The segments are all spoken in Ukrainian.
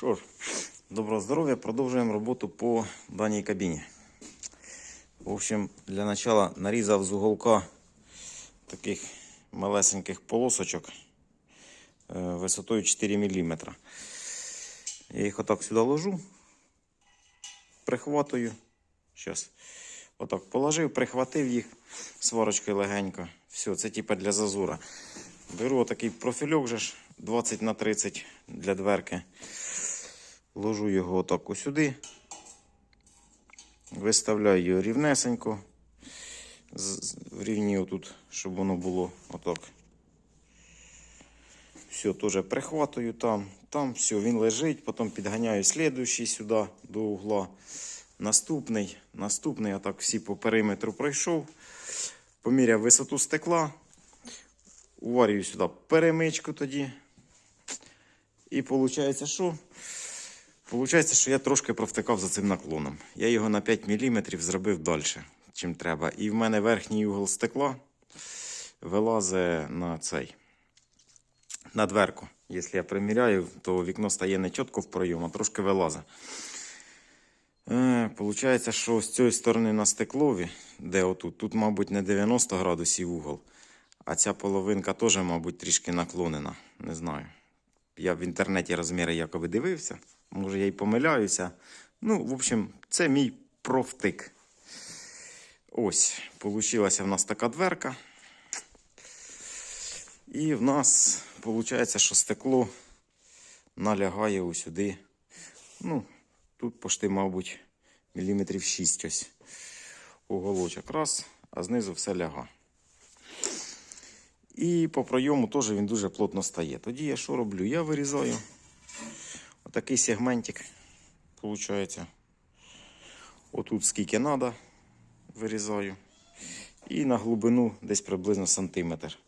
Що ж, доброго здоров'я, продовжуємо роботу по даній кабіні. В общем, для начала нарізав з уголка таких малесеньких полосочок е, висотою 4 мм. Я їх отак сюди ложу, прихватую. Щас. Отак положив, прихватив їх сварочкою легенько. Все, це типа для зазура. Беру отакий профільок же ж 20 на 30 для дверки. Ложу його отак сюди. Виставляю його рівнесенько. В рівні щоб воно було отак. Все, теж прихватую там. Там все, він лежить, потім підганяю слідуючий сюди до угла. Наступний, наступний, отак всі по периметру пройшов. Поміряв висоту стекла. Уварюю сюди перемичку тоді. І виходить, що? Получається, що я трошки провтикав за цим наклоном. Я його на 5 мм зробив далі, чим треба. І в мене верхній угол стекла вилазить на цей. На дверку. Якщо я приміряю, то вікно стає не чітко в пройом, а трошки вилазить. Е, Получається, що з цієї сторони на стеклові, де отут, тут, мабуть, не 90 градусів угол, а ця половинка теж, мабуть, трішки наклонена. Не знаю. Я в інтернеті розміри якоби дивився. Може, я й помиляюся. Ну, в общем, це мій профтик. Ось, получилася в нас така дверка. І в нас виходить, що стекло налягає усюди. Ну, тут пошти, мабуть, міліметрів 6 ось. Уголочок раз, а знизу все ляга. І по пройому теж він дуже плотно стає. Тоді я що роблю? Я вирізаю отакий сегментик, виходить. Отут скільки треба, вирізаю. І на глибину десь приблизно сантиметр.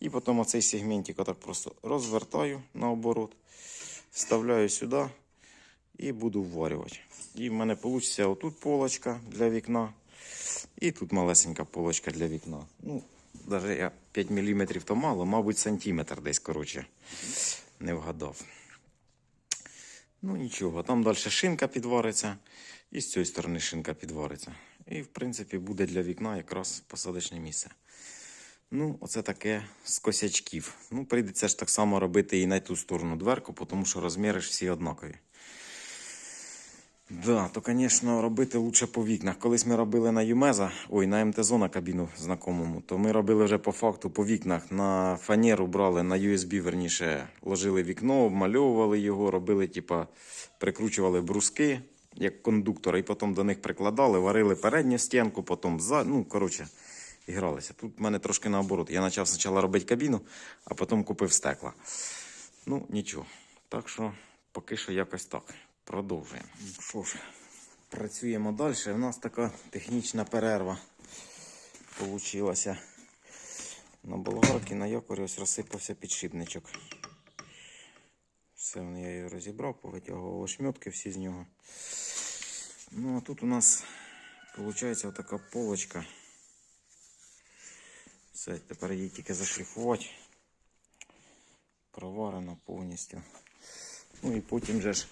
І потім оцей сегментик отак просто розвертаю наоборот, вставляю сюди і буду вварювати. І в мене вийде отут полочка для вікна. І тут малесенька полочка для вікна. Ну, навіть я 5 мм то мало, мабуть, сантиметр десь, коротше, не вгадав. Ну нічого, там далі шинка підвариться, і з цієї сторони шинка підвариться. І, в принципі, буде для вікна якраз посадочне місце. Ну, оце таке з косячків. Ну, прийдеться ж так само робити і на ту сторону дверку, тому що розміри ж всі однакові. Да, то, звісно, робити лучше по вікнах. Колись ми робили на Юмеза, ой, на МТЗ на кабіну знакомому, то ми робили вже по факту по вікнах. На фанеру брали, на USB, верніше, ложили вікно, обмальовували його, робили, типа, прикручували бруски, як кондуктори, і потім до них прикладали, варили передню стінку, потім за. Ну, коротше, і гралися. Тут в мене трошки наоборот. Я почав спочатку робити кабіну, а потім купив стекла. Ну, нічого. Так що, поки що якось так. Продовжуємо. Що ж, працюємо далі. У нас така технічна перерва получилася. На болгарки, на якорі ось розсипався підшипничок. Все, я її розібрав, повитягував ошмітки всі з нього. Ну, а тут у нас виходить така полочка. Все, тепер її тільки зашліфувати. Проварено повністю. Ну і потім же ж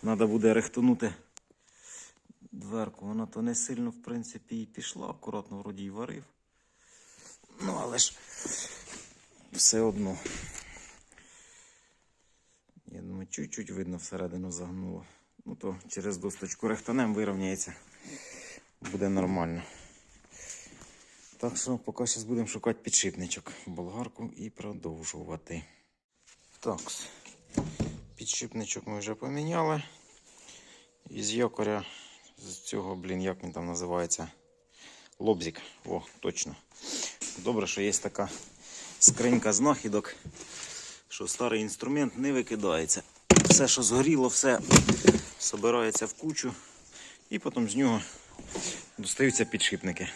треба буде рихтунути дверку. Вона то не сильно, в принципі, і пішла, акуратно вроді й варив. Ну, але ж все одно. Я думаю, чуть-чуть видно всередину загнуло. Ну то через досточку рихтанем вирівняється. Буде нормально. Так що поки зараз будемо шукати підшипничок, болгарку і продовжувати. Так. Підшипничок ми вже поміняли. Із якоря, з цього, блін, як він там називається? Лобзик. О, точно. Добре, що є така скринька знахідок, що старий інструмент не викидається. Все, що згоріло, все збирається в кучу. І потім з нього достаються підшипники.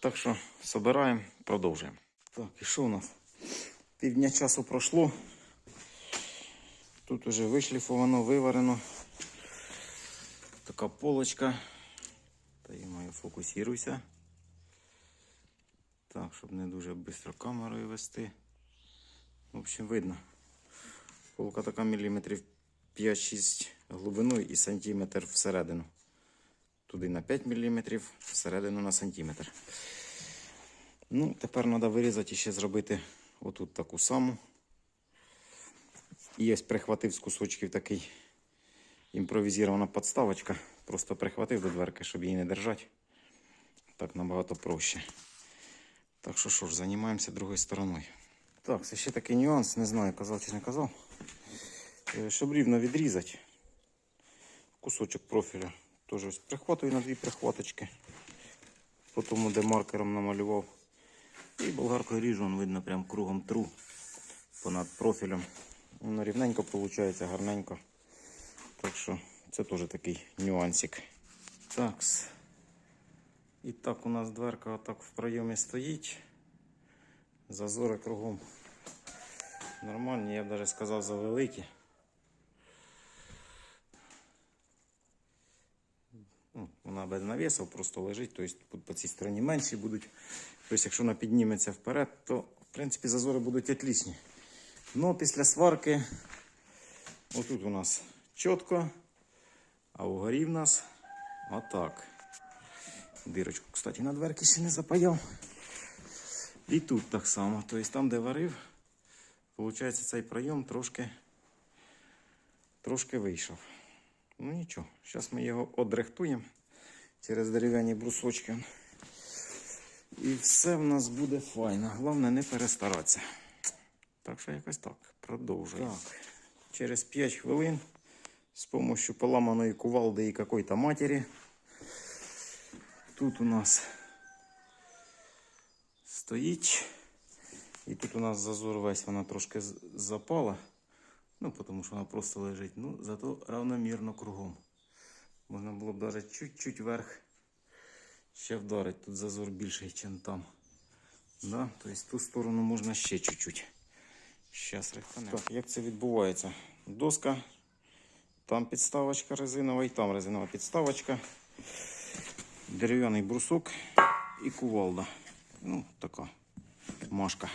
Так що збираємо, продовжуємо. Так, і що у нас? Півдня часу пройшло. Тут уже вишліфовано, виварено. Така полочка. Та я маю фокусируйся. Так, щоб не дуже швидко камерою вести. В общем, видно. Полка така міліметрів 5-6 глибиною і сантиметр всередину. Туди на 5 мм, всередину на сантиметр. Ну, тепер треба вирізати і ще зробити отут таку саму. І ось прихватив з кусочків такий імпровізована подставочка. Просто прихватив до дверки, щоб її не держати. Так набагато проще. Так що що ж, займаємося другою стороною. Так, це ще такий нюанс, не знаю, казав чи не казав. Е, Щоб рівно відрізати кусочок профіля. Теж ось прихватую на дві прихваточки. По тому, де маркером намалював. І болгаркою ріжу, видно прям кругом тру понад профілем. Воно рівненько виходить, гарненько. Так що це теж такий нюансик. Такс. І так у нас дверка отак в пройомі стоїть. Зазори кругом нормальні, я б навіть сказав завеликі. Ну, вона без навісів просто лежить, тобто по цій стороні менші будуть. Тобто, якщо вона підніметься вперед, то в принципі зазори будуть отлічні. Ну, після сварки, отут у нас чітко, а вгорі в нас отак. Дирочку, кстати, на дверки ще не запаяв. І тут так само. Тобто там, де варив, виходить, цей пройом трошки, трошки вийшов. Ну нічого, зараз ми його одрихтуємо через дерев'яні брусочки. І все в нас буде файно. Головне не перестаратися. Так що якось так. Продовжуємо. Так. Через 5 хвилин з допомогою поламаної кувалди і какой-то матері. Тут у нас стоїть. І тут у нас зазор весь вона трошки запала. Ну, тому що вона просто лежить. Ну, зато равномірно кругом. Можна було б навіть чуть-чуть вверх ще вдарити. Тут зазор більший, ніж там. Да? Тобто ту сторону можна ще чуть-чуть. Щас рихтанемо. Так, як це відбувається? Доска, там підставочка резинова і там резинова підставочка. Дерев'яний брусок і кувалда. Ну, така машка.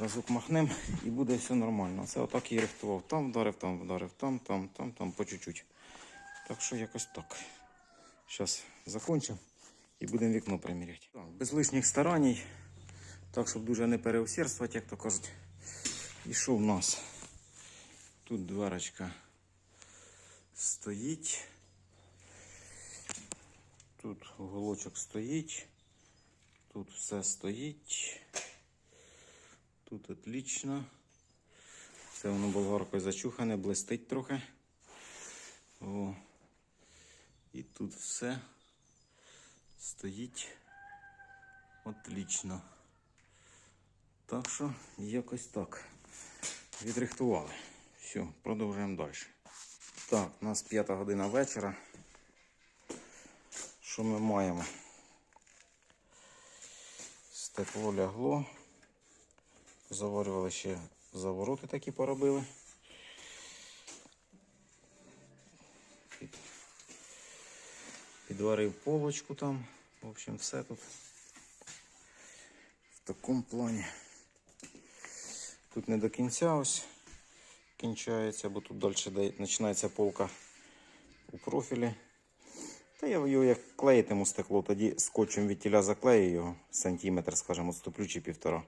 Разок махнем і буде все нормально. Це отак і рихтував. Там вдарив, там вдарив, там, там, там, там, по чуть-чуть. Так що якось так. Зараз закончимо і будемо вікно приміряти. Так, без лишніх стараній, так, щоб дуже не переусердствувати, як то кажуть. І що в нас? Тут дверочка стоїть. Тут уголочок стоїть. Тут все стоїть. Тут отлично. Це воно болгаркою зачухане, блистить трохи. О. І тут все стоїть отлично. Так що якось так. Відрихтували. Все, продовжуємо далі. Так, у нас п'ята година вечора. Що ми маємо? Стекло лягло. Заварювали ще завороти такі поробили. Підварив полочку там. В общем, все тут в такому плані. Тут не до кінця ось кінчається, бо тут далі починається полка у профілі. Та я його як клеїтиму стекло, тоді скотчем від тіля заклею його, сантиметр, скажімо, отступлю чи півтора.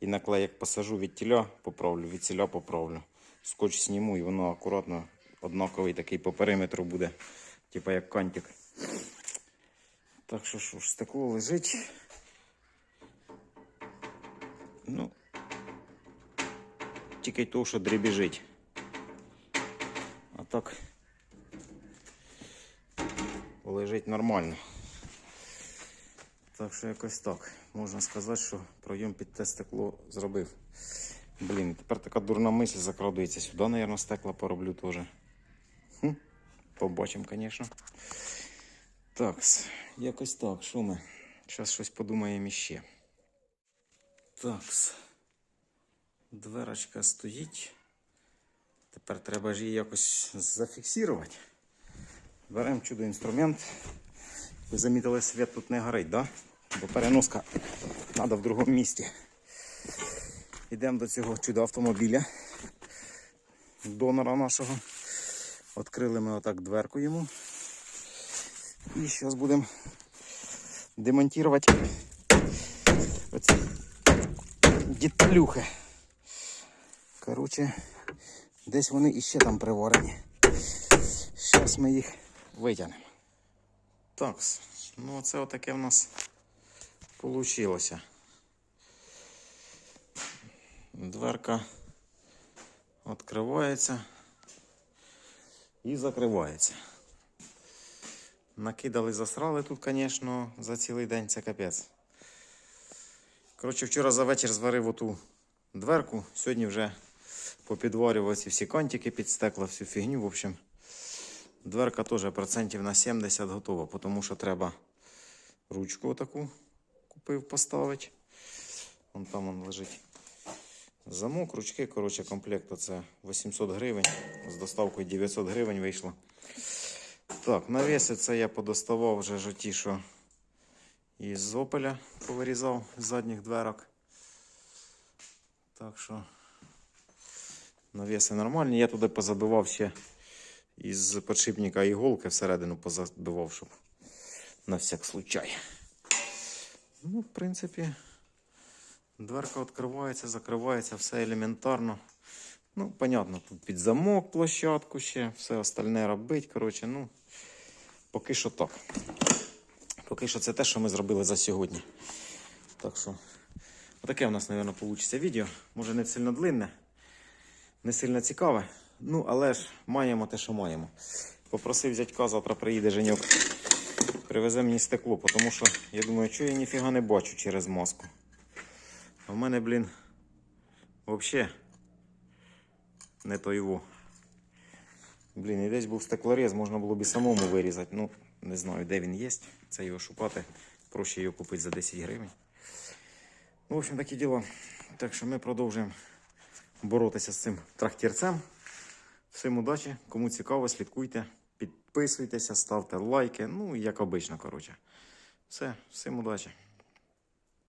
І на клей як посажу від тіля, поправлю, від тіля поправлю. Скотч зніму і воно акуратно однаковий такий по периметру буде, типа як кантик. Так що що ж, стекло лежить. Ну, тільки того, що дребіжить. А так лежить нормально. Так що якось так. Можна сказати, що пройом під те стекло зробив. Блін, тепер така дурна мисль закрадується. Сюди, мабуть, стекла пороблю теж. Хм, побачимо, звісно. Так, якось так. Що? Зараз щось подумаємо іще. Такс. Дверочка стоїть. Тепер треба ж її якось зафіксувати. Беремо чудо інструмент. Ви замітили, світ тут не горить, да? бо переноска треба в другому місці. Йдемо до цього чудо автомобіля, донора нашого. Відкрили ми отак дверку йому. І зараз будемо демонтувати оці дітлюхи. Коротше, десь вони іще там приварені. Зараз ми їх витягнемо. Так, ну це отаке в нас получилося. Дверка відкривається і закривається. Накидали, засрали тут, звісно, за цілий день це капець. Коротше, вчора за вечір зварив оту дверку, сьогодні вже попідварював ці всі кантики під стекла, всю фігню. В общем, дверка теж процентів на 70 готова, тому що треба ручку таку купив поставити. Вон там он лежить. Замок, ручки, коротше, комплект це 800 гривень. З доставкою 900 гривень вийшло. Так, навіси це я подоставав вже ж ті, що із опеля повирізав з задніх дверок. Так що навіси нормальні. Я туди позабивав ще із подшипника іголки всередину позабивав, щоб на всяк случай. Ну, в принципі, дверка відкривається, закривається, все елементарно. Ну, понятно, тут під замок площадку ще, все остальне робить. Коротше, ну, поки що так. Поки що це те, що ми зробили за сьогодні. Так що, отаке в нас, мабуть, вийде відео. Може не сильно длинне, не сильно цікаве. Ну, але ж маємо те, що маємо. Попросив зятька, завтра приїде Женьок. Привезе мені стекло, тому що я думаю, що я ніфіга не бачу через маску. А в мене, блін, взагалі не то його. Блін, і десь був стеклорез, можна було б і самому вирізати. Ну, не знаю, де він є. Це його шукати. Проще його купити за 10 гривень. Ну, в общем, такі діла. Так що ми продовжуємо боротися з цим трактірцем. Всім удачі. Кому цікаво, слідкуйте, підписуйтеся, ставте лайки. Ну, як обично, коротше. Все, всім удачі.